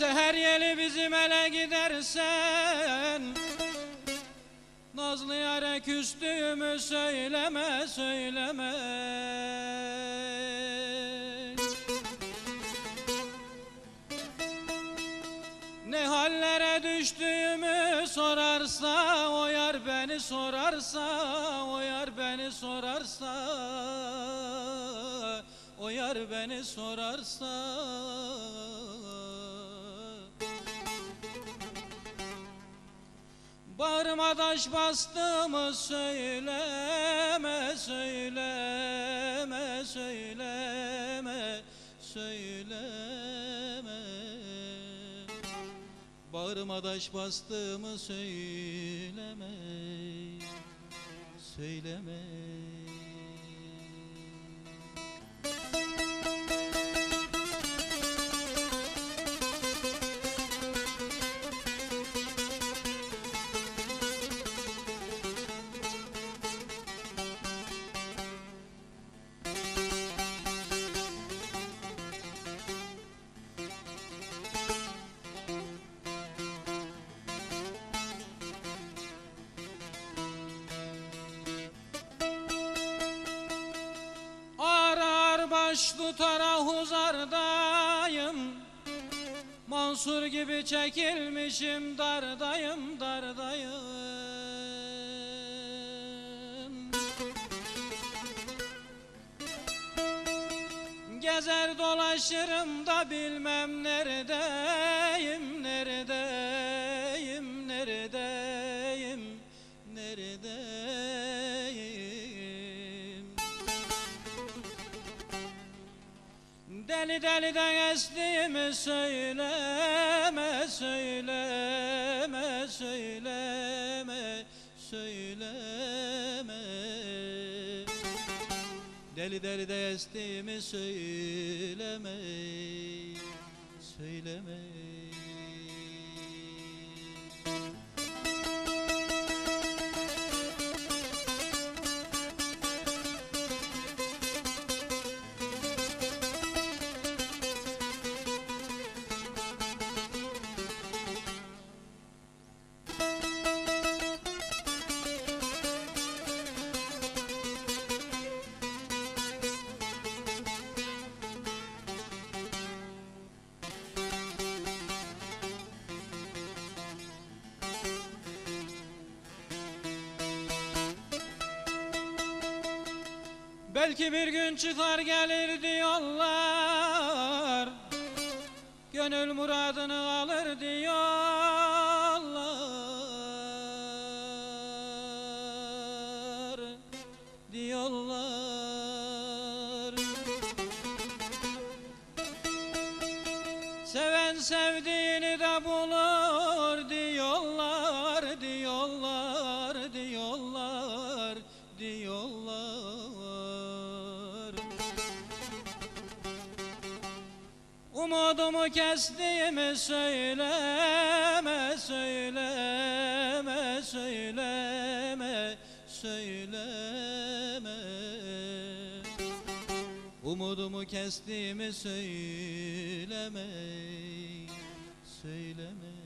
deli bizim ele gidersen Nazlı yare küstüğümü söyleme söyleme. Ne hallere düştüğümü sorarsa O yar beni sorarsa O yar beni sorarsa O yar beni sorarsa Bağrıma taş bastığımı söyleme, söyleme, söyleme, söyleme. Bağrıma taş bastığımı söyleme, söyleme baş tutara huzardayım Mansur gibi çekilmişim dardayım dardayım. Gezer dolaşırım da bilmem neredeyim neredeyim Deli deli de estiğimi söyleme, söyleme, söyleme, söyleme. Deli deli de estiğimi söyleme, söyleme Belki bir gün çıkar gelir diyorlar Gönül muradını alır diyorlar Diyorlar. Seven sevdiğini Umudumu kestiğimi söyleme, söyleme, söyleme, söyleme Umudumu kestiğimi söyleme, söyleme